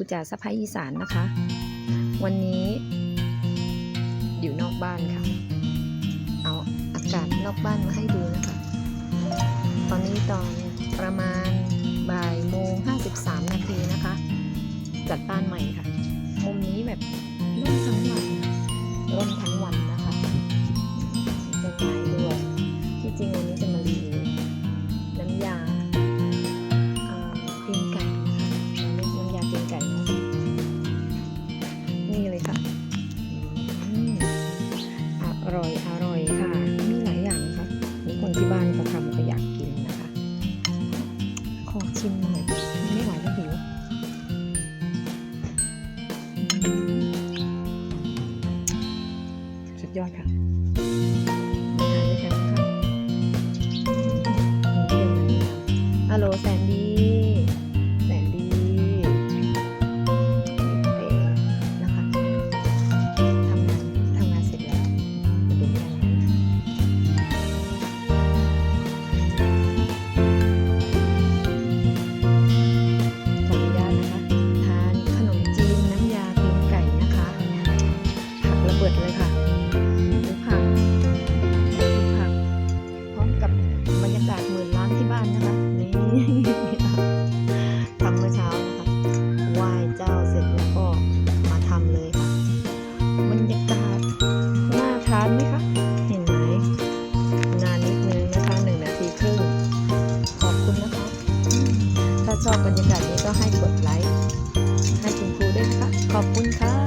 รูจ่าสะพายอีสานนะคะ วันนี้อยู่นอกบ้านค่ะ เอาอากาศนอกบ้านมาให้ดูนะคะ ตอนนี้ตอนประมาณบ่ายโมง53นาทีนะคะ จัดบ้านใหม่ค่ะ มุมนี้แบบร่มทั้งวันร่มทั้งวันนะคะต้นไม้ด้วยที่จริงวันนี้จะ ร่อยอร่อยค่ะ มีหลายอย่างนะคะนี่คนที่บ้านเขาทำก็อยากกินนะคะ ขอชิมหน่อยไม่ไหวแล้วหิวอืมสุดยอดค่ะมาทานด้วยกันนะคะฮัลโหลแสน เบิดเลยค่ะดูผักดูผัก พร้อมกับบรรยากาศหมื่นล้านที่บ้านนะคะนี่ทำเมื่อเช้านะคะไหว้เจ้าเสร็จแล้วก็มาทำเลยค่ะบรรยากาศน่าทานไหมคะเห็นไหมนานนิดนึงนะคะหนึ่งนาทีครึ่งขอบคุณนะคะ ถ้าชอบบรรยากาศนี้ก็ให้กดไลค์ให้คุณครูด้วยนะคะขอบคุณค่ะ